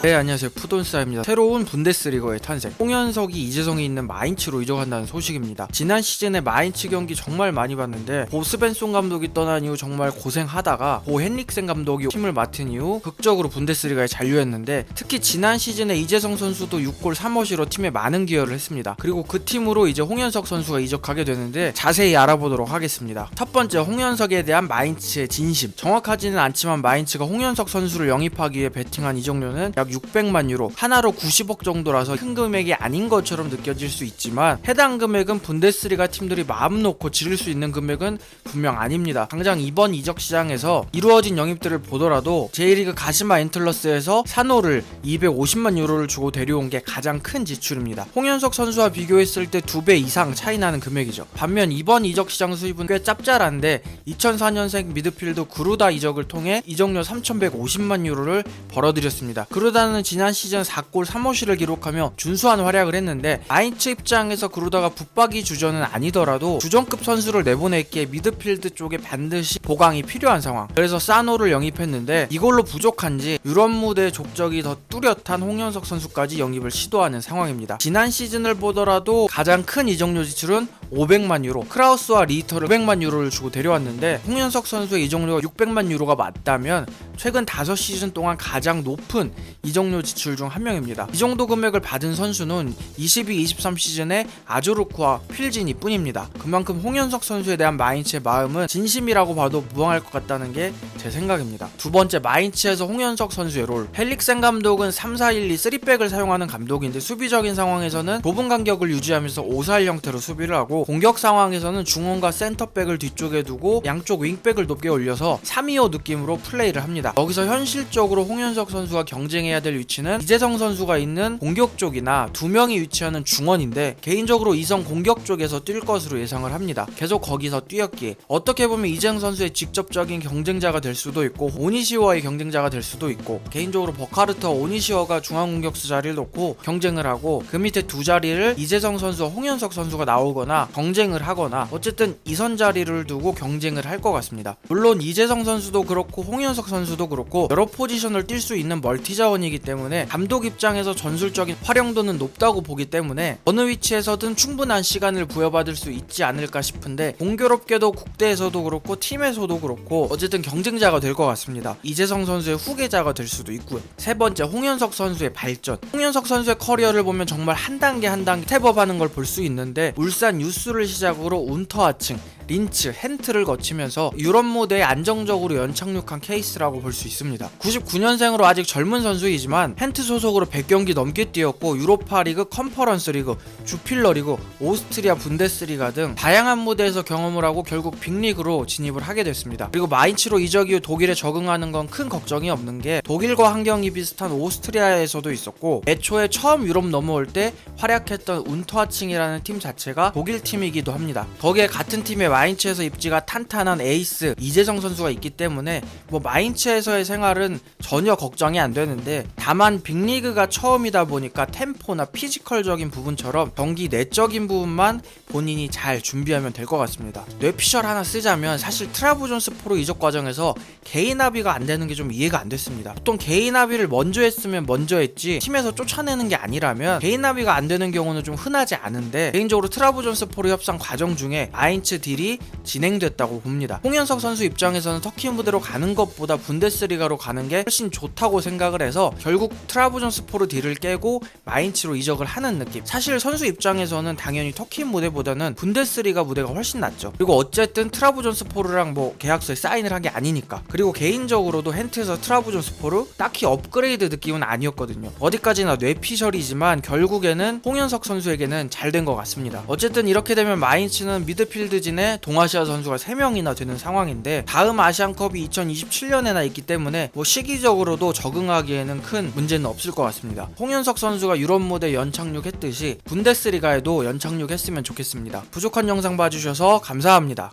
네 안녕하세요. 푸돈스타입니다. 새로운 분데스리거의 탄생. 홍현석이 이재성이 있는 마인츠로 이적한다는 소식입니다. 지난 시즌에 마인츠 경기 정말 많이 봤는데 보스벤송 감독이 떠난 이후 정말 고생하다가 보 헨릭센 감독이 팀을 맡은 이후 극적으로 분데스리가에 잔류했는데 특히 지난 시즌에 이재성 선수도 6골 3어시로 팀에 많은 기여를 했습니다. 그리고 그 팀으로 이제 홍현석 선수가 이적하게 되는데 자세히 알아보도록 하겠습니다. 첫 번째 홍현석에 대한 마인츠의 진심. 정확하지는 않지만 마인츠가 홍현석 선수를 영입하기 위해 베팅한 이적료는 약 600만 유로 하나로 90억 정도라서 큰 금액이 아닌 것처럼 느껴질 수 있지만 해당 금액은 분데스리가 팀들이 마음 놓고 지를 수 있는 금액은 분명 아닙니다. 당장 이번 이적 시장에서 이루어진 영입들을 보더라도 J리그 가시마 엔틀러스에서 산호를 250만 유로를 주고 데려온 게 가장 큰 지출입니다. 홍현석 선수와 비교했을 때 두 배 이상 차이 나는 금액이죠. 반면 이번 이적 시장 수입은 꽤 짭짤한데 2004년생 미드필더 구루다 이적을 통해 이적료 3,150만 유로를 벌어들였습니다. 그루다 는 지난 시즌 4골 3호시를 기록하며 준수한 활약을 했는데 아인츠 입장에서 그루다가 붙박이 주전은 아니더라도 주전급 선수를 내보냈기에 미드필드 쪽에 반드시 보강이 필요한 상황. 그래서 사노를 영입했는데 이걸로 부족한지 유럽 무대 족적이 더 뚜렷한 홍현석 선수까지 영입을 시도하는 상황입니다. 지난 시즌을 보더라도 가장 큰 이적료 지출은 500만 유로, 크라우스와 리터를 500만 유로를 주고 데려왔는데 홍현석 선수의 이적료가 600만 유로가 맞다면 최근 5시즌 동안 가장 높은 이적료 지출 중 한 명입니다. 이 정도 금액을 받은 선수는 22-23 시즌에 아조르크와 필진이 뿐입니다. 그만큼 홍현석 선수에 대한 마인츠의 마음은 진심이라고 봐도 무방할 것 같다는 게 제 생각입니다. 두 번째 마인츠에서 홍현석 선수의 롤. 헬릭센 감독은 3-4-1-2 3백을 사용하는 감독인데 수비적인 상황에서는 좁은 간격을 유지하면서 5-4-1 형태로 수비를 하고 공격 상황에서는 중원과 센터백을 뒤쪽에 두고 양쪽 윙백을 높게 올려서 3-2-5 느낌으로 플레이를 합니다. 여기서 현실적으로 홍현석 선수가 경쟁해야 될 위치는 이재성 선수가 있는 공격 쪽이나 두 명이 위치하는 중원인데 개인적으로 이성 공격 쪽에서 뛸 것으로 예상을 합니다. 계속 거기서 뛰었기에 어떻게 보면 이재성 선수의 직접적인 경쟁자가 될 수도 있고 오니시워의 경쟁자가 될 수도 있고 개인적으로 버카르트와 오니시워가 중앙 공격수 자리를 놓고 경쟁을 하고 그 밑에 두 자리를 이재성 선수와 홍현석 선수가 나오거나 경쟁을 하거나 어쨌든 이선 자리를 두고 경쟁을 할 것 같습니다. 물론 이재성 선수도 그렇고 홍현석 선수도 그렇고 여러 포지션을 뛸 수 있는 멀티 자원이기 때문에 감독 입장에서 전술적인 활용도는 높다고 보기 때문에 어느 위치에서든 충분한 시간을 부여받을 수 있지 않을까 싶은데 공교롭게도 국대에서도 그렇고 팀에서도 그렇고 어쨌든 경쟁자가 될 것 같습니다. 이재성 선수의 후계자가 될 수도 있고요. 세 번째 홍현석 선수의 발전. 홍현석 선수의 커리어를 보면 정말 한 단계 한 단계 스텝업하는 걸 볼 수 있는데 울산 유스 를 시작으로 운터하층 린츠, 헨트를 거치면서 유럽 무대에 안정적으로 연착륙한 케이스라고 볼 수 있습니다. 99년생으로 아직 젊은 선수이지만 헨트 소속으로 100경기 넘게 뛰었고 유로파 리그, 컨퍼런스 리그, 주필러 리그, 오스트리아 분데스리가 등 다양한 무대에서 경험을 하고 결국 빅리그로 진입을 하게 됐습니다. 그리고 마인츠로 이적 이후 독일에 적응하는 건 큰 걱정이 없는 게 독일과 환경이 비슷한 오스트리아에서도 있었고 애초에 처음 유럽 넘어올 때 활약했던 운터하칭이라는 팀 자체가 독일 팀이기도 합니다. 거기에 같은 팀에 마인츠에서 입지가 탄탄한 에이스 이재성 선수가 있기 때문에 뭐 마인츠에서의 생활은 전혀 걱정이 안 되는데 다만 빅리그가 처음이다 보니까 템포나 피지컬적인 부분처럼 경기 내적인 부분만 본인이 잘 준비하면 될 것 같습니다. 뇌피셜 하나 쓰자면 사실 트라부존스 포로 이적 과정에서 개인 합의가 안 되는 게 좀 이해가 안 됐습니다. 보통 개인 합의를 먼저 했으면 먼저 했지 팀에서 쫓아내는 게 아니라면 개인 합의가 안 되는 경우는 좀 흔하지 않은데 개인적으로 트라부존스 포로 협상 과정 중에 아인츠 딜이 진행됐다고 봅니다. 홍현석 선수 입장에서는 터키 무대로 가는 것보다 분데스리가로 가는 게 훨씬 좋다고 생각을 해서 결국 트라부존스포르 딜을 깨고 마인츠로 이적을 하는 느낌. 사실 선수 입장에서는 당연히 터키 무대보다는 분데스리가 무대가 훨씬 낫죠. 그리고 어쨌든 트라부존스포르랑 뭐 계약서에 사인을 한 게 아니니까. 그리고 개인적으로도 헨트에서 트라부존스포르 딱히 업그레이드 느낌은 아니었거든요. 어디까지나 뇌피셜이지만 결국에는 홍현석 선수에게는 잘 된 것 같습니다. 어쨌든 이렇게 되면 마인츠는 미드필드진 에 동아시아 선수가 3명이나 되는 상황인데 다음 아시안컵이 2027년에나 있기 때문에 뭐 시기적으로도 적응하기에는 큰 문제는 없을 것 같습니다. 홍현석 선수가 유럽 무대 연착륙했듯이 분데스리가에도 연착륙했으면 좋겠습니다. 부족한 영상 봐주셔서 감사합니다.